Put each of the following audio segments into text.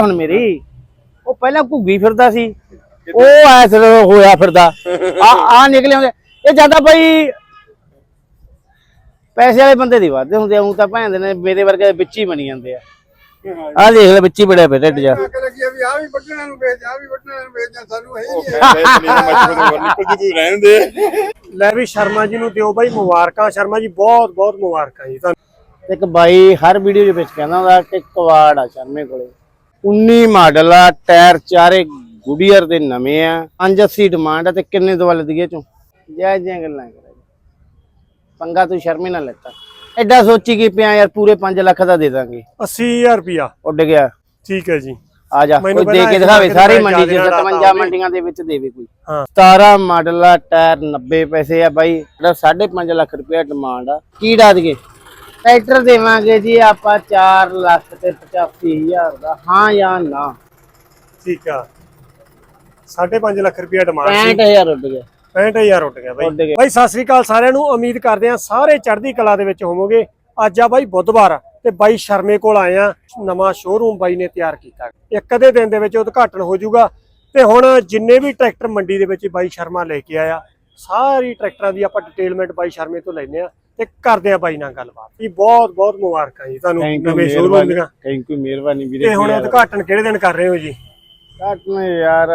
ਹੁਣ ਮੇਰੀ। ਉਹ ਪਹਿਲਾਂ ਘੁੱਗੀ ਫਿਰਦਾ ਸੀ। ਉਹ ਐਸ ਹੋਇਆ ਫਿਰਦਾ। ਆ ਆ ਨਿਕਲੇ ਹੁੰਦੇ। ਇਹ ਜ਼ਿਆਦਾ ਬਈ ਪੈਸੇ ਵਾਲੇ ਬੰਦੇ ਦੀ ਵਾਧੇ ਹੁੰਦੇ ਆ। ਉਹ ਤਾਂ ਭੈਣ ਦੇ ਨੇ ਮੇਰੇ ਵਰਗੇ ਵਿੱਚ ਹੀ ਬਣੀ ਜਾਂਦੇ ਆ। ਆ ਦੇਖ ਲੈ ਵਿੱਚ ਹੀ ਬੜਿਆ ਪਿਆ ਢਿੱਡ ਜਾ ਵੀ ਆ ਵੀ ਵੱਢਣਾ ਨੂੰ ਵੇਚ ਆ ਵੀ ਵੱਢਣਾ ਨੂੰ ਵੇਚ ਜਾਂ ਸਾਨੂੰ ਹੈ। ਹੀ ਉਹ ਨਹੀਂ ਮੈਂ ਇਤਨੀ ਮਜਬੂਰ ਹੋ ਨਿਕਲ ਜੀ ਤੂੰ ਰਹਿਣ ਦੇ। ਲੈ ਵੀ ਸ਼ਰਮਾ ਜੀ ਨੂੰ ਦਿਓ ਬਾਈ ਮੁਬਾਰਕਾਂ। ਸ਼ਰਮਾ ਜੀ ਬਹੁਤ ਬਹੁਤ ਮੁਬਾਰਕਾਂ ਜੀ। ਤੁਹਾਨੂੰ ਇੱਕ ਬਾਈ ਹਰ ਵੀਡੀਓ ਦੇ ਵਿੱਚ ਕਹਿੰਦਾ ਹੁੰਦਾ ਕਿ ਕਵਾੜ ਆ ਸ਼ਰਮੇ ਕੋਲੇ। 19 ਮਾਡਲ ਆ ਟਾਇਰ ਚਾਰੇ ਗੁਡੀਅਰ ਦੇ ਨਵੇਂ ਆ। 580 ਡਿਮਾਂਡ ਆ ਤੇ ਕਿੰਨੇ ਦਵਾਲੇ ਦੀਏ ਚੋਂ? ਜੈ ਜੈ ਗੱਲਾਂ ਕਰੇ ਪੰਗਾ ਤੂੰ ਸ਼ਰਮੇ ਨਾਲ ਲੈਤਾ। ਐਡਾ ਸੋਚੀ ਕੀ ਪਿਆ ਯਾਰ ਪੂਰੇ 5 ਲੱਖ ਦਾ ਦੇ ਦਾਂਗੇ। 80000 ਰੁਪਿਆ ਉੱਡ ਗਿਆ। ਠੀਕ ਹੈ ਜੀ। ਆ ਜਾ ਕੋਈ ਦੇ ਕੇ ਦਿਖਾਵੇ ਸਾਰੀ ਮੰਡੀ ਚ ਜ਼ਿਆਦਾ 57 ਤਾਂ ਮੰਡੀਆਂ ਦੇ ਵਿੱਚ ਦੇਵੇ ਕੋਈ। ਹਾਂ। 17 ਮਾਡਲ ਆ ਟਾਇਰ 90 ਪੈਸੇ ਆ ਬਾਈ। ਜਿਹੜਾ 5.5 ਲੱਖ ਰੁਪਇਆ ਡਿਮਾਂਡ ਆ ਕੀ ਡਾ ਦਈਏ? ਟਰੈਕਟਰ ਦੇਵਾਂਗੇ ਜੀ ਆਪਾਂ 4 ਲੱਖ ਤੇ 85000 ਦਾ। ਹਾਂ ਜਾਂ ਨਾ। ਠੀਕ ਆ। 5.5 ਲੱਖ ਰੁਪਿਆ ਡਿਮਾਂਡ ਸੀ। 65000 ਉੱਡ ਗਿਆ। 65000 ਉੱਡ ਗਿਆ ਬਾਈ। ਬਾਈ ਸਤਿ ਸ੍ਰੀ ਅਕਾਲ ਸਾਰਿਆਂ ਨੂੰ। ਉਮੀਦ ਕਰਦੇ ਆ ਸਾਰੇ ਚੜ੍ਹਦੀ ਕਲਾ ਦੇ ਵਿੱਚ ਹੋਵੋਗੇ। ਅੱਜ ਆ ਬਾਈ ਬੁੱਧਵਾਰ ਤੇ ਬਾਈ ਸ਼ਰਮੇ ਕੋਲ ਆਏ ਆ ਨਵਾਂ ਸ਼ੋਰੂਮ ਬਾਈ ਨੇ ਤਿਆਰ ਕੀਤਾ। ਇੱਕ ਅੱਧੇ ਦਿਨ ਦੇ ਵਿੱਚ ਉਦਘਾਟਨ ਹੋ ਜਾਊਗਾ। ਤੇ ਹੁਣ ਜਿੰਨੇ ਵੀ ਟਰੈਕਟਰ ਮੰਡੀ ਦੇ ਵਿੱਚ ਬਾਈ ਸ਼ਰਮਾ ਲੈ ਕੇ ਆਇਆ ਸਾਰੀ ਟਰੈਕਟਰਾਂ ਦੀ ਆਪਾਂ ਡਿਟੇਲਮੈਂਟ ਬਾਈ ਸ਼ਰਮੇ ਤੋਂ ਲੈਨੇ ਆ ਤੇ ਕਰਦੇ ਆ ਬਾਈ ਨਾਲ ਗੱਲਬਾਤ। ਜੀ ਬਹੁਤ ਬਹੁਤ ਮੁਬਾਰਕਾਂ ਜੀ ਤੁਹਾਨੂੰ ਨਵੇਂ ਸ਼ੋਰੂਮ ਦੀਆਂ। ਥੈਂਕ ਯੂ ਮਿਹਰਬਾਨੀ ਵੀਰੇ ਤੇ ਹੁਣ ਉਦਘਾਟਨ ਕਿਹੜੇ ਦਿਨ ਕਰ ਰਹੇ ਹੋ ਜੀ? ਘੱਟ ਨੇ ਯਾਰ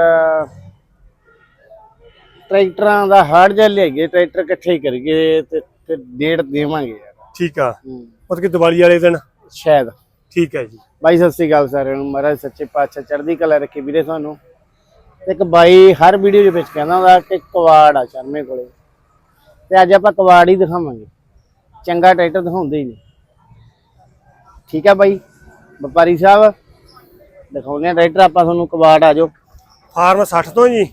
ਟਰੈਕਟਰਾਂ ਦਾ ਹਾਰਡ ਜਿਹਾ ਲਿਆਈਏ ਟਰੈਕਟਰ ਇਕੱਠੇ ਕਰੀਏ ਤੇ ਫਿਰ ਡੇਟ ਦੇਵਾਂਗੇ ਯਾਰ। ਠੀਕ ਆ। ਮਤਲਬ ਕਿ ਦੀਵਾਲੀ ਵਾਲੇ ਦਿਨ? ਸ਼ਾਇਦ। ਠੀਕ ਹੈ ਜੀ। ਬਾਈ ਸਤਿ ਸ੍ਰੀ ਅਕਾਲ ਸਾਰਿਆਂ ਨੂੰ। ਮਹਾਰਾਜ ਸੱਚੇ ਪਾਤਸ਼ਾਹ ਚੜ੍ਹਦੀ ਕਲਾ ਰੱਖੇ ਵੀਰੇ ਤੁਹਾਨੂੰ। ਇੱਕ ਬਾਈ ਹਰ ਵੀਡੀਓ ਦੇ ਵਿੱਚ ਕਹਿੰਦਾ ਹੁੰਦਾ ਕਿ ਕਵਾੜ ਆ ਸ਼ਰਮੇ ਕੋਲੇ। ਤੇ ਅੱਜ ਆਪਾਂ ਕਵਾੜ ਹੀ ਦਿਖਾਵਾਂਗੇ। ਚੰਗਾ ਟਰੈਕਟਰ ਦਿਖਾਉਂਦੇ ਹੀ ਨਹੀਂ। ਠੀਕ ਹੈ ਬਾਈ। ਵਪਾਰੀ ਸਾਹਿਬ ਦਿਖਾਉਂਦੇ ਆ ਟਰੈਕਟਰ ਆਪਾਂ ਤੁਹਾਨੂੰ ਕਵਾੜ ਆ ਜਾਓ। ਫਾਰਮ 60 ਤੋਂ ਜੀ?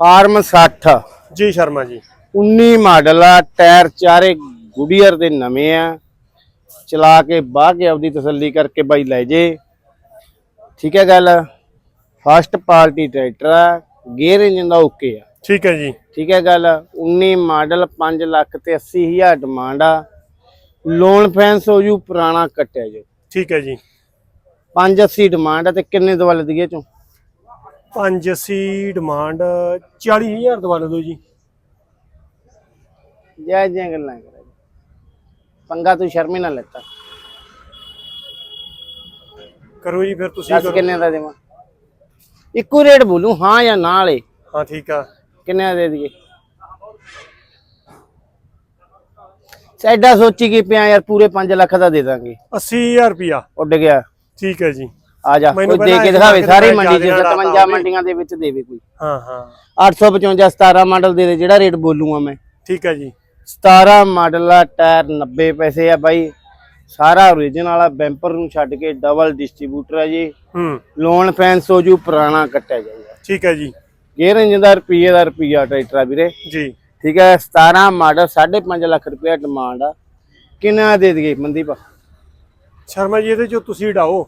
ਫਾਰਮ 60 ਜੀ ਸ਼ਰਮਾ ਜੀ। 19 ਮਾਡਲ ਆ ਟਾਇਰ ਚਾਰੇ ਗੁਡੀਅਰ ਦੇ ਨਵੇਂ ਆ। ਚਲਾ ਕੇ ਬਾਹ ਕੇ ਆਪਦੀ ਤਸੱਲੀ ਕਰਕੇ ਬਾਈ ਲੈ ਜੇ। ਠੀਕ ਹੈ ਗੱਲ। ਫਸਟ ਪਾਰਟੀ ਟਰੈਕਟਰ ਆ ਗੇਅਰ ਇੰਜਨ ਦਾ ਓਕੇ ਆ। ਠੀਕ ਹੈ ਜੀ। ਠੀਕ ਹੈ ਗੱਲ 19 ਮਾਡਲ 5 ਲੱਖ ਤੇ 80 ਹਜ਼ਾਰ ਡਿਮਾਂਡ ਆ। ਲੋਨ ਫੈਂਸ ਹੋ ਜੂ ਪੁਰਾਣਾ ਕੱਟਿਆ ਜੋ ਠੀਕ ਹੈ ਜੀ। 580 ਡਿਮਾਂਡ ਆ ਤੇ ਕਿੰਨੇ ਦਵਾਲੇ ਦੀਏ ਚੋਂ? 580 ਡਿਮਾਂਡ 40000 ਦਵਾ ਲਓ ਜੀ। ਜੈ ਜੈ ਗੱਲਾਂ ਕਰੇ ਪੰਗਾ ਤੂੰ ਸ਼ਰਮੇ ਨਾਲ ਲੈਤਾ। ਕਰੋ ਜੀ ਫਿਰ ਤੁਸੀਂ ਦੱਸ ਕਰੋ। ਕਿੰਨੇ ਦਾ ਦੇਵਾਂ? ਇੱਕੋ ਰੇਟ ਬੋਲੂ ਹਾਂ ਜਾਂ ਨਾ ਵਾਲੇ। ਹਾਂ ਠੀਕ ਆ। ਕਿੰਨੇ ਦਾ ਦੇ ਦਈਏ? ਐਡਾ ਸੋਚੀ ਕੀ ਪਿਆ ਯਾਰ ਪੂਰੇ 5 ਲੱਖ ਦਾ ਦੇ ਦਾਂਗੇ। 80000 ਰੁਪਿਆ ਉੱਡ ਗਿਆ। ਠੀਕ ਹੈ ਜੀ। ਆ ਜਾ ਕੋਈ ਦੇ ਕੇ ਦਿਖਾਵੇ ਸਾਰੀ ਮੰਡੀ ਚ ਜ਼ਿਆਦਾ 57 ਹੋਵੇ। ਮੰਡੀਆਂ ਦੇ ਵਿੱਚ ਦੇਵੇ ਕੋਈ। ਹਾਂ ਹਾਂ। 855 17 ਮਾਡਲ ਦੇ ਦੇ ਜਿਹੜਾ ਰੇਟ ਬੋਲੂਗਾ ਮੈਂ। ਠੀਕ ਹੈ ਜੀ। 17 ਮਾਡਲ ਆ ਟਾਇਰ 90 ਪੈਸੇ ਆ ਬਾਈ। ਸਾਰਾ ਓਰੀਜਨਲ ਵਾਲਾ ਬੈਂਪਰ ਨੂੰ ਛੱਡ ਕੇ ਡਬਲ ਡਿਸਟ੍ਰੀਬਿਊਟਰ ਆ ਜੀ। ਹੂੰ। ਲੋਨ ਫੈਂਸ ਹੋ ਜੂ ਪੁਰਾਣਾ ਕੱਟਿਆ ਜਾਊਗਾ। ਠੀਕ ਹੈ ਜੀ। ਗੇਅਰ ਇੰਜਨ ਦਾ ਰੁਪਈਏ ਦਾ ਰੁਪਈਆ ਟਰੈਕਟਰ ਆ ਵੀਰੇ। ਜੀ। ਠੀਕ ਹੈ 17 ਮਾਡਲ 5.5 ਲੱਖ ਰੁਪਏ ਡਿਮਾਂਡ ਆ। ਕਿੰਨਾ ਦੇ ਦਈਏ ਮਨਦੀਪ? ਸ਼ਰਮਾ ਜੀ ਇਹਦੇ ਚੋਂ ਤੁਸੀਂ ਡਾਓ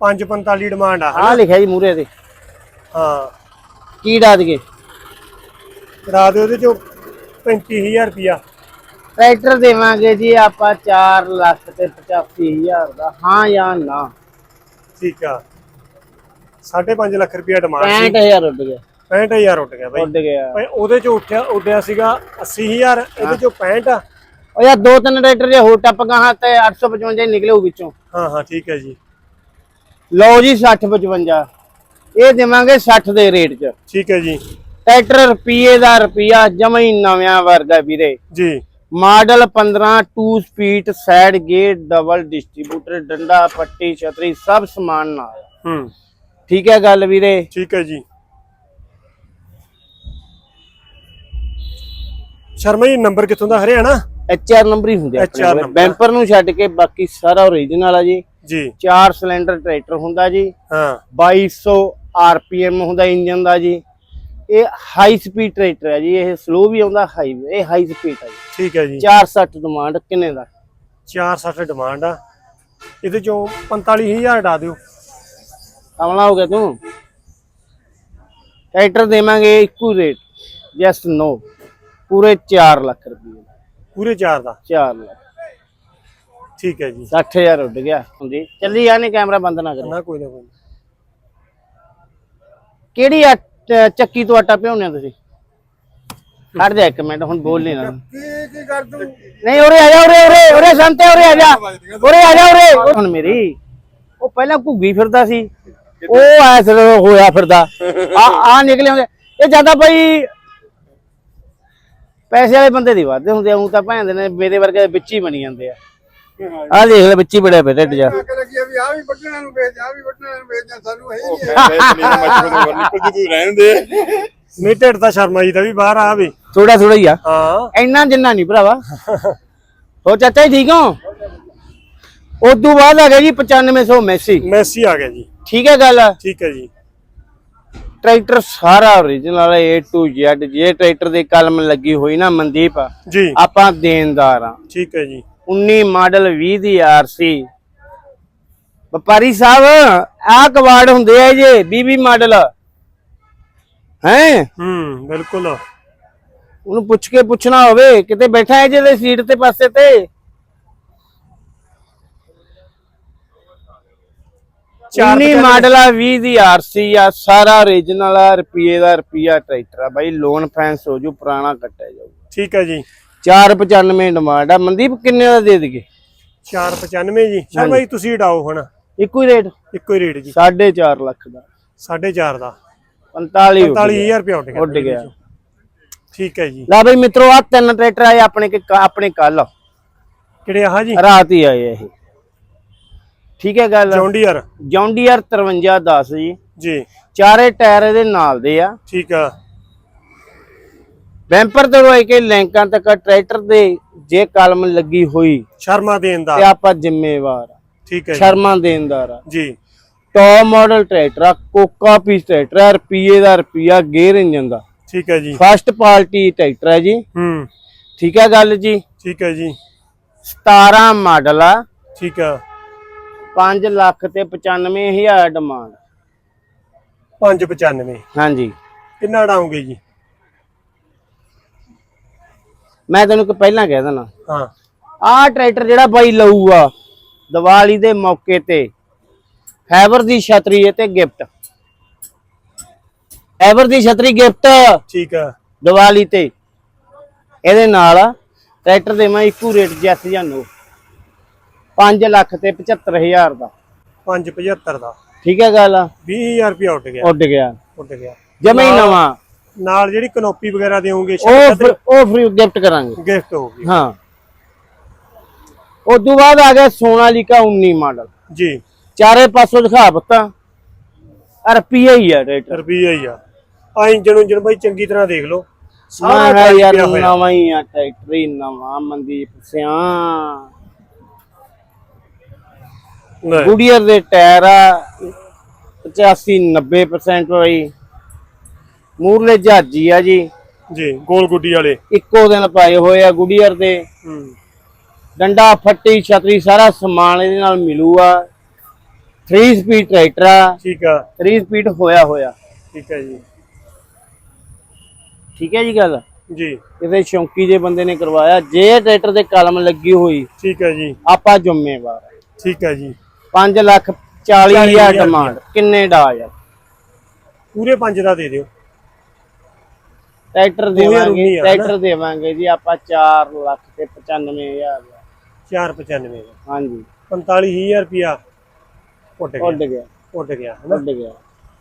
545 ਡਿਮਾਂਡ ਆ ਆ ਲਿਖਿਆ ਜੀ ਮੂਰੇ ਤੇ ਹਾਂ। ਕੀ ਡਾ ਦਈਏ? ਰਾ ਦਿਓ ਇਹਦੇ ਚੋਂ 35000 ਰੁਪਿਆ ਟਰੈਕਟਰ ਦੇਵਾਂਗੇ ਜੀ ਆਪਾਂ 4 ਲੱਖ ਤੇ 85000 ਦਾ। ਹਾਂ ਜਾਂ ਨਾ। ਠੀਕ ਆ। 5.5 ਲੱਖ ਰੁਪਿਆ ਡਿਮਾਂਡ ਸੀ। 65000 ਉੱਡ ਗਿਆ। 65000 ਉੱਟ ਗਿਆ ਬਾਈ। ਉੱਡ ਗਿਆ। ਭਾਈ ਉਹਦੇ ਚੋਂ ਉੱਠਿਆ ਉੱਡਿਆ ਸੀਗਾ 80000 ਇਹਦੇ ਚੋਂ 65 ਆ। ਉਹ ਯਾਰ ਦੋ ਤਿੰਨ ਟਰੈਕਟਰ ਜੇ ਹੋਰ ਟੱਪ ਗਾਹਾਂ ਤੇ 855 ਹੀ ਨਿਕਲੇ ਉਹ ਵਿੱਚੋਂ। ਹਾਂ ਹਾਂ ਠੀਕ ਹੈ ਜੀ। ਲਓ ਜੀ 60 55 ਇਹ ਦੇਵਾਂਗੇ 60 ਦੇ ਰੇਟ 'ਚ। ਠੀਕ ਹੈ ਜੀ। ਟਰੈਕਟਰ ਰੁਪਈਏ ਦਾ ਰੁਪਈਆ ਜਮਾ ਹੀ ਨਵਿਆਂ ਵਰਗਾ ਵੀਰੇ। ਜੀ। Model 15 2 speed side gate double distributor ਡੰਡਾ ਪੱਟੀ ਛਤਰੀ ਸਭ ਸਮਾਨ ਨਾਲ। ਹੂੰ। ਠੀਕ ਹੈ ਗੱਲ ਵੀਰੇ? ਠੀਕ ਹੈ ਜੀ। ਸ਼ਰਮਾ ਜੀ ਨੰਬਰ ਕਿੱਥੋਂ ਦਾ? ਹਰਿਆਣਾ? ਐਚ ਆਰ ਨੰਬਰ ਹੀ ਹੁੰਦੇ number। ਬੈਂਪਰ ਨੂੰ ਛੱਡ ਕੇ ਬਾਕੀ ਸਾਰਾ ਓਰੀਜਨਲ ਆ ਜੀ। ਜੀ। ਚਾਰ ਸਿਲੰਡਰ ਟਰੈਕਟਰ ਹੁੰਦਾ ਜੀ। ਹਾਂ। 2200 ਆਰਪੀਐਮ ਹੁੰਦਾ ਇੰਜਨ ਦਾ ਜੀ। ਇਹ ਹਾਈ ਸਪੀਡ ਟਰੈਕਟਰ ਹੈ ਜੀ ਇਹ ਸਲੋ ਵੀ ਆਉਂਦਾ ਹਾਈ ਇਹ ਹਾਈ ਸਪੀਡ ਹੈ ਜੀ। ਠੀਕ ਹੈ ਜੀ। 460 ਡਿਮਾਂਡ ਕਿੰਨੇ ਦਾ? 460 ਡਿਮਾਂਡ ਆ। ਇਹਦੇ ਚੋਂ 45000 ਡਾ ਦਿਓ। ਕਮਲਾ ਹੋ ਗਿਆ ਤੂੰ। ਟਰੈਕਟਰ ਦੇਵਾਂਗੇ ਇੱਕੋ ਰੇਟ ਜਸਟ ਨੋ ਪੂਰੇ 4 ਲੱਖ ਰੁਪਏ। ਪੂਰੇ 4 ਦਾ? 4 ਲੱਖ। ਠੀਕ ਹੈ ਜੀ। 60000 ਉੱਡ ਗਿਆ। ਹਾਂਜੀ ਚੱਲੀ ਜਾਣੇ ਕੈਮਰਾ ਬੰਦ ਨਾ ਕਰੇ। ਨਾ ਕੋਈ ਨਾ ਕੋਈ। ਕਿਹੜੀ ਚੱਕੀ ਤੋਂ ਆਟਾ ਹੋ ਤੁਸੀਂ? ਖੜ ਜਾ ਇੱਕ ਮਿੰਟ ਹੁਣ ਬੋਲ ਨਹੀਂ ਨਾ। ਕੀ ਕੀ ਕਰ ਤੂੰ ਨਹੀਂ ਉਰੇ ਆ ਜਾ ਉਰੇ ਉਰੇ ਉਰੇ ਸੰਤੇ ਉਰੇ ਆ ਜਾ। ਉਰੇ ਆ ਜਾ ਉਰੇ। ਹੁਣ ਮੇਰੀ ਉਹ ਪਹਿਲਾਂ ਘੁੱਗੀ ਫਿਰਦਾ ਸੀ। ਉਹ ਐਸ ਹੋਇਆ ਫਿਰਦਾ। ਆ ਆ ਨਿਕਲੇ ਹੁੰਦੇ। ਇਹ ਜ਼ਿਆਦਾ ਬਈ ਪੈਸੇ ਵਾਲੇ ਬੰਦੇ ਦੀ ਵਾਦੇ ਹੁੰਦੇ ਆ ਉਹ ਤਾਂ ਭੈਣ ਦੇ ਨੇ ਮੇਰੇ ਵਰਗੇ ਵਿੱਚ ਹੀ ਬਣੀ ਜਾਂਦੇ ਆ। ਆ ਦੇਖ ਲੈ ਹੀ ਬੜਿਆ ਪਿਆ ਢਿੱਡ ਜਾ ਅੱਗ ਲੱਗੀ ਆ ਵੀ ਆ ਵੀ ਵੱਢਣਾ ਨੂੰ ਵੇਚ ਆ ਵੀ ਵੱਢਣਾ ਨੂੰ ਵੇਚ ਜਾਂ ਸਾਨੂੰ ਹੈ ਹੀ ਉਹ ਨਹੀਂ ਮੈਂ ਵੈਸੇ ਨਹੀਂ ਮੱਛਰ ਤੋਂ ਨਿਕਲ ਜੂ ਰਹਿਣ ਦੇ। ਨਹੀਂ ਢਿੱਡ ਤਾਂ ਸ਼ਰਮਾ ਜੀ ਦਾ ਵੀ ਬਾਹਰ ਆ ਵੀ। ਥੋੜਾ ਥੋੜਾ ਹੀ ਆ। ਹਾਂ। ਇੰਨਾ ਜਿੰਨਾ ਨਹੀਂ ਭਰਾਵਾ। ਹੋ ਚਾਚਾ ਜੀ ਠੀਕ ਹੋ? ਉਦੋਂ ਬਾਅਦ ਆ ਗਿਆ ਜੀ 9500 ਮੈਸੀ। ਮੈਸੀ ਆ ਗਿਆ ਜੀ। ਠੀਕ ਹੈ ਗੱਲ? ਠੀਕ ਹੈ ਜੀ। ਟਰੈਕਟਰ ਸਾਰਾ origignal ਹੈ A to Z ਜੇ ਟਰੈਕਟਰ ਦੀ ਕਲਮ ਲੱਗੀ ਹੋਈ ਨਾ ਮਨਦੀਪ ਜੀ। ਆਪਾਂ ਦੇਣਦਾਰ ਆ ਠੀਕ ਹੈ ਜੀ। 19 ਮਾਡਲ 20 ਦੀ ਆਰਸੀ ਵਪਾਰੀ ਸਾਹਿਬ ਆਹ ਕਵਾੜ ਹੁੰਦੇ ਆ ਜੇ 20 ਮਾਡਲ। ਹੈ? ਹੂੰ ਬਿਲਕੁਲ। ਉਹਨੂੰ ਪੁੱਛ ਕੇ ਪੁੱਛਣਾ ਹੋਵੇ ਕਿਤੇ ਬੈਠਾ ਹੈ ਜਿਹਦੇ ਸੀਟ ਤੇ ਪਾਸੇ ਤੇ? 19 ਮਾਡਲ ਆ 20 ਦੀ ਆਰਸੀ ਆ ਸਾਰਾ origignal ਆ ਰੁਪਏ ਦਾ ਰੁਪਿਆ ਟਰੈਕਟਰ ਆ। ਬਾਈ ਲੋਨ ਫੈਂਸ ਹੋ ਜੂ ਪੁਰਾਣਾ ਕੱਟਿਆ ਜਾਊ ਠੀਕ ਹੈ ਜੀ। 495 ਡਿਮਾਂਡ ਆ। ਮਨਦੀਪ ਕਿੰਨੇ ਦਾ ਦੇ ਦਈਏ? 495 ਜੀ। ਸ਼ਰਮਾ ਜੀ ਤੁਸੀਂ ਡਾਓ ਹੁਣ। ਇੱਕੋ ਹੀ ਰੇਟ ਇੱਕੋ ਹੀ ਰੇਟ ਜੀ। 4.5 ਲੱਖ ਦਾ। 4.5 ਦਾ। 45 ਹੋ ਗਿਆ। 45000 ਰੁਪਏ ਉੱਡ ਗਿਆ। ਉੱਡ ਗਿਆ। ਠੀਕ ਹੈ ਜੀ। ਲੈ ਬਈ ਮਿੱਤਰੋ ਆ ਤਿੰਨ ਟਰੈਕਟਰ ਆਏ ਆਪਣੇ ਆਪਣੇ ਕੱਲ ਕਿਹੜੇ ਆਹ ਜੀ ਰਾਤ ਹੀ ਆਏ ਇਹ। ਠੀਕ ਹੈ ਗੱਲ? ਜੌਂਡੀਅਰ। ਜੌਂਡੀਅਰ 5310 ਜੀ। ਜੀ। ਚਾਰੇ ਟਾਇਰ ਇਹਦੇ ਨਾਲ ਦੇ ਆ। ਠੀਕ ਆ। ਬੈਂਪਰ ਤੋਂ ਲੈ ਕੇ ਲੈਂਕਾਂ ਤੱਕ ਟਰੈਕਟਰ ਦੇ ਜੇ ਕਲਮ ਲੱਗੀ ਹੋਈ ਸ਼ਰਮਾ ਦੇਣ ਦਾ ਤੇ ਆਪਾਂ ਜ਼ਿੰਮੇਵਾਰ ਆ। ਠੀਕ ਹੈ ਜੀ। ਸ਼ਰਮਾ ਦੇਣਦਾਰ ਆ। ਜੀ। ਟੌਪ ਮਾਡਲ ਟਰੈਕਟਰ ਆ ਕੋਕਾ ਪੀਸ ਟਰੈਕਟਰ ਆ ਰੁਪਈਏ ਦਾ ਰੁਪਈਆ ਗੇਅਰ ਇੰਜਨ ਦਾ। ਠੀਕ ਹੈ ਜੀ। ਫਸਟ ਪਾਰਟੀ ਟਰੈਕਟਰ ਹੈ ਜੀ। ਹੂੰ। ਠੀਕ ਹੈ ਗੱਲ ਜੀ? ਠੀਕ ਹੈ ਜੀ। 17 ਮਾਡਲ ਆ। ਠੀਕ ਆ। 5 ਲੱਖ ਤੇ 95000 ਡਿਮਾਂਡ 595 ਹਾਂਜੀ। ਕਿੰਨਾ ਡਾਉਂਗੇ ਜੀ? ਮੈਂ ਤੈਨੂੰ ਇੱਕ ਪਹਿਲਾਂ ਕਹਿ ਦਿੰਦਾ। ਹਾਂ। ਆਹ ਟਰੈਕਟਰ ਜਿਹੜਾ ਬਾਈ ਲਊਗਾ ਦੀਵਾਲੀ ਦੇ ਮੌਕੇ ਤੇ ਫਾਈਬਰ ਦੀ ਛਤਰੀ ਤੇ ਗਿਫਟ। ਫਾਈਬਰ ਦੀ ਛਤਰੀ ਗਿਫਟ ਠੀਕ ਆ। ਦੀਵਾਲੀ ਤੇ। ਇਹਦੇ ਨਾਲ ਟਰੈਕਟਰ ਦੇ ਮੈਂ ਇੱਕੋ ਰੇਟ ਜੈਸ ਜਾਨੋ 5 ਲੱਖ ਤੇ 75000 ਦਾ। 575 ਦਾ। ਠੀਕ ਹੈ ਗੱਲ 20000 ਰੁਪਏ ਉੱਡ ਗਿਆ। ਉੱਡ ਗਿਆ। ਉੱਡ ਗਿਆ। ਜਮੇ ਹੀ ਨਵਾਂ। ਨਾਲ ਜਿਹੜੀ ਕਨੋਪੀ ਵਗੈਰਾ ਦੇਵੋਗੇ ਉਹ ਫਿਰ- ਉਹ ਫ੍ਰੀ ਗਿਫਟ ਕਰਾਂਗੇ। ਗਿਫਟ ਹੋਊਗੀ। ਹਾਂ। ਉਸ ਤੋਂ ਬਾਅਦ ਆ ਗਿਆ ਸੋਨਾਲੀਕਾ 19 ਮਾਡਲ। ਜੀ। ਚਾਰੇ ਪਾਸੋਂ ਦਿਖਾ ਬੱਤਾ ਰੁਪਈਆ ਹੀ ਆ ਰੇਟ ਰੁਪਈਆ ਹੀ ਆ। ਆ ਇੰਜਨ ਇੰਜਨ ਬਾਈ ਚੰਗੀ ਤਰ੍ਹਾਂ ਦੇਖ ਲਓ। ਸਾਰਾ ਕਿਹਾ ਟਾਈਮ ਯਾਰ ਪਿਆ ਹੋਇਆ। ਨਵਾਂ ਹੀ ਆ ਟਰੈਕਟਰ ਹੀ ਨਵਾਂ ਮਨਦੀਪ ਸਿਆ ਲੈ, ਗੁਡੀਅਰ ਦੇ ਟਾਇਰ ਆ 85 90% ਹੋਈ। ਮੂਰਲੇ ਜਹਾਜੀ ਆ ਜੀ। ਜੀ ਗੋਲ ਗੁੱਡੀ ਵਾਲੇ। ਇੱਕੋ ਦਿਨ ਪਾਏ ਹੋਏ ਆ ਗੁਡੀਅਰ ਦੇ। ਹੂੰ। ਡੰਡਾ ਫੱਟੀ ਛਤਰੀ ਸਾਰਾ ਸਮਾਨ ਇਹਦੇ ਨਾਲ ਮਿਲੂਗਾ 3 ਸਪੀਡ ਟਰੈਕਟਰ ਆ। ਠੀਕ ਆ। 3 ਸਪੀਡ ਹੋਇਆ ਹੋਇਆ। ਠੀਕ ਹੈ ਜੀ। ਠੀਕ ਹੈ ਜੀ ਗੱਲ? ਜੀ। ਕਿਸੇ ਸ਼ੌਂਕੀ ਜੇ ਬੰਦੇ ਨੇ ਕਰਵਾਇਆ। ਜੇ ਟਰੈਕਟਰ ਦੇ ਕਲਮ ਲੱਗੀ ਹੋਈ ਠੀਕ ਹੈ ਜੀ। ਆਪਾਂ ਜ਼ਿੰਮੇਵਾਰ ਆ। ਠੀਕ ਹੈ ਜੀ। 5 ਲੱਖ 40 ਹਜ਼ਾਰ ਡਿਮਾਂਡ ਕਿੰਨੇ ਦਾ ਯਾਰ? ਪੂਰੇ 5 ਦਾ ਦੇ ਦਿਓ। ਟਰੈਕਟਰ ਦੇਵਾਂਗੇ ਟਰੈਕਟਰ ਦੇਵਾਂਗੇ ਜੀ ਆਪਾਂ 4 ਲੱਖ ਤੇ 95000 ਦਾ। 495 ਦਾ ਹਾਂਜੀ। 45000 ਰੁਪਿਆ ਉੱਡ ਉੱਡ ਗਿਆ। ਉੱਡ ਗਿਆ ਉੱਡ ਗਿਆ।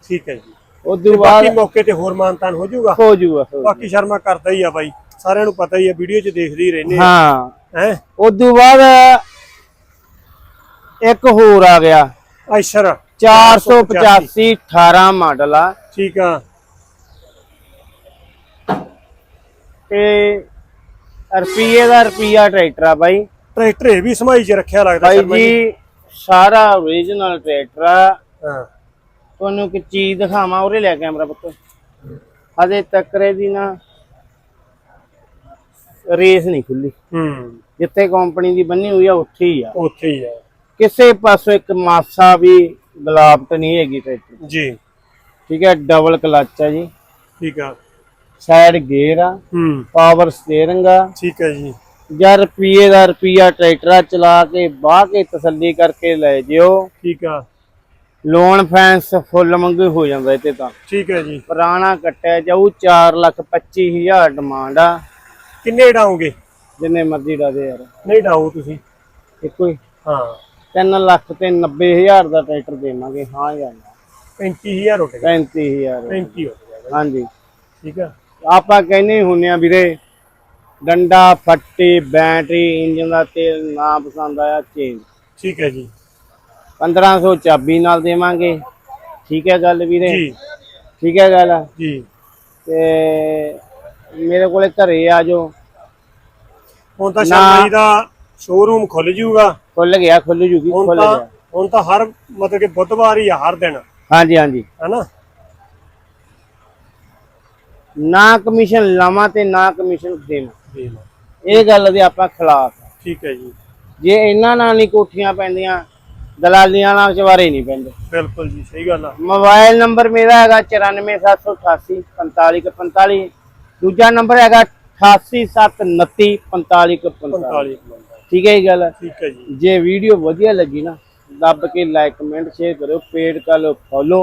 ਠੀਕ ਹੈ ਜੀ। ਉਦੋਂ ਬਾਕੀ ਬਾਅਦ ਮੌਕੇ ਤੇ ਹੋਰ ਮਾਨਤਾਨ ਹੋ ਜਾਊਗਾ? ਹੋ ਜਾਊਗਾ। ਬਾਕੀ ਸ਼ਰਮਾ ਕਰਦਾ ਹੀ ਆ ਬਾਈ। ਸਾਰਿਆਂ ਨੂੰ ਪਤਾ ਹੀ ਆ ਵੀਡੀਓ 'ਚ ਦੇਖਦੇ ਹੀ ਰਹਿੰਦੇ ਹਾਂ। ਹੈ? ਉਦੋਂ ਬਾਅਦ ਇੱਕ ਹੋਰ ਆ ਗਿਆ। ਐਸ਼ਰ 485 18 ਮਾਡਲ ਆ। ਠੀਕ ਆ। ਤੇ ਰੁਪਈਏ ਦਾ ਰੁਪਈਆ ਟਰੈਕਟਰ ਆ ਬਾਈ। ਟਰੈਕਟਰ ਇਹ ਵੀ ਸਮਾਈ 'ਚ ਰੱਖਿਆ ਲੱਗਦਾ ਬਾਈ ਸ਼ਰਮਾ ਜੀ। ਸਾਰਾ ਓਰੀਜਨਲ ਟਰੈਕਟਰ ਆ। ਹਾਂ। ਤੁਹਾਨੂੰ ਇੱਕ ਚੀਜ਼ ਦਿਖਾਵਾਂ ਉਰੇ ਲੈ ਕੈਮਰਾ ਪੁੱਤ। ਹਜੇ ਤੱਕ ਇਹਦੀ ਨਾ ਰੇਸ ਨਹੀਂ ਖੁੱਲੀ ਹੂੰ। ਜਿੱਥੇ ਕੰਪਨੀ ਦੀ ਬੰਨੀ ਹੋਈ ਆ ਉੱਥੇ ਹੀ ਆ। ਉੱਥੇ ਹੀ ਆ। ਕਿਸੇ ਪਾਸੋਂ ਇੱਕ ਮਾਸਾ ਵੀ ਗਲਾਬਟ ਨਹੀਂ ਹੈਗੀ ਟਰੈਕਟਰ। ਜੀ। ਠੀਕ ਹੈ ਡਬਲ ਕਲਚ ਆ ਜੀ। ਠੀਕ ਆ। ਸਾਈਡ ਗੇਅਰ ਆ ਹੂੰ। ਪਾਵਰ ਸਟੀਅਰਿੰਗ ਆ। ਠੀਕ ਹੈ ਜੀ। ਜਾਂ ਰੁਪਈਏ ਦਾ ਰੁਪਈਆ ਟਰੈਕਟਰ ਆ ਚਲਾ ਕੇ ਬਾਹ ਕੇ ਤਸੱਲੀ ਕਰਕੇ ਲੈ ਜਿਓ। ਠੀਕ ਆ। ਲੋਨ ਫੈਂਸ ਫੁੱਲ ਮੰਗੂ ਹੋ ਜਾਂਦਾ ਇਹ ਤੇ। ਤਾਂ ਠੀਕ ਹੈ ਜੀ। ਪੁਰਾਣਾ ਕੱਟਿਆ ਜਾਊ 425000 ਡਿਮਾਂਡ ਆ। ਕਿੰਨੇ ਡਾਉਂਗੇ? ਜਿੰਨੇ ਮਰਜ਼ੀ ਦਾ ਦੇ ਯਾਰ। ਨਹੀਂ ਡਾਓ ਤੁਸੀਂ। ਇੱਕੋ ਹੀ। ਹਾਂ। 3 ਲੱਖ ਤੇ 90000 ਦਾ ਟਰੈਕਟਰ ਦੇਵਾਂਗੇ। ਹਾਂ ਨਾ। 35000 ਹੋ ਗਿਆ। 35000 35 ਹੋ ਗਿਆ। ਬਾਈ। ਹਾਂਜੀ। ਠੀਕ ਹੈ ਆਪਾਂ ਕਹਿੰਦੇ ਹੁੰਨੇ ਆ ਵੀਰੇ ਡੰਡਾ ਫੱਟੀ ਬੈਟਰੀ ਇੰਜਨ ਦਾ ਤੇਲ ਨਾ ਪਸੰਦ ਆਇਆ ਚੇਂਜ ਠੀਕ ਹੈ ਜੀ। 1500 ਚਾਬੀ ਨਾਲ ਦੇਵਾਂਗੇ। ਠੀਕ ਹੈ ਗੱਲ ਵੀਰੇ? ਜੀ। ਠੀਕ ਹੈ ਗੱਲ? ਜੀ। ਤੇ ਮੇਰੇ ਕੋਲੇ ਘਰੇ ਆ ਜੋ ਹੁਣ ਤਾਂ ਨਾ। ਸ਼ਰਮਾਈ ਦਾ ਸ਼ੋਰੂਮ ਖੁੱਲ ਜੂਗਾ ਖੁੱਲ ਗਿਆ ਖੁੱਲ ਜੂਗੀ ਖੁੱਲ ਗਿਆ। ਹੁਣ ਤਾਂ ਹਰ ਮਤਲਬ ਕਿ ਬੁੱਧਵਾਰ ਹੀ ਆ ਹਰ ਦਿਨ। ਹਾਂਜੀ ਹਾਂਜੀ। ਹੈਨਾ ਨਾ ਕਮਿਸ਼ਨ ਲਾਵਾਂ ਤੇ ਨਾ ਕਮਿਸ਼ਨ ਦੇਵਾਂ। ਇਹ ਗੱਲ ਦੇ ਆਪਾਂ ਖਿਲਾਫ। ਠੀਕ ਹੈ ਜੀ। ਜੇ ਇਹਨਾਂ ਨਾਲ ਨਹੀਂ ਕੋਠੀਆਂ ਪੈਂਦੀਆਂ ਦਲਾਲੀਆਂ ਨਾਲ ਚਵਾਰੇ ਨਹੀਂ ਪੈਂਦੇ। ਬਿਲਕੁਲ ਜੀ ਸਹੀ ਗੱਲ ਆ। ਮੋਬਾਈਲ ਨੰਬਰ ਮੇਰਾ ਹੈਗਾ 94788 4545 ਦੂਜਾ ਨੰਬਰ ਹੈਗਾ 88729 4545 45 ਠੀਕ ਹੈ ਇਹ ਗੱਲ? ਠੀਕ ਹੈ ਜੀ। ਜੇ ਵੀਡੀਓ ਵਧੀਆ ਲੱਗੀ ਨਾ ਦੱਬ ਕੇ ਲਾਈਕ ਕਮੈਂਟ ਸ਼ੇਅਰ ਕਰਿਓ ਪੇਡ ਕਰ ਲਓ ਫੋਲੋ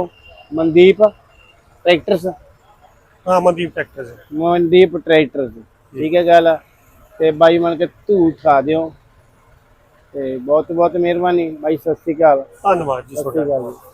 ਮਨਦੀਪ ਟਰੈਕਟਰਸ ਹਾਂ ਮਨਦੀਪ ਟਰੈਕਟਰ ਮਨਦੀਪ ਟਰੈਕਟਰਸ ਠੀਕ ਹੈ ਗੱਲ। ਤੇ ਬਾਈ ਮਨ ਕੇ ਧੂ ਉਠਾ ਦਿਓ। ਤੇ ਬਹੁਤ ਬਹੁਤ ਮਿਹਰਬਾਨੀ। ਬਾਈ ਸਤਿ ਸ਼੍ਰੀ ਅਕਾਲ। ਧੰਨਵਾਦ ਜੀ ਸਤਿ ਤੁਹਾਡਾ। ਸ਼੍ਰੀ ਅਕਾਲ ਜੀ।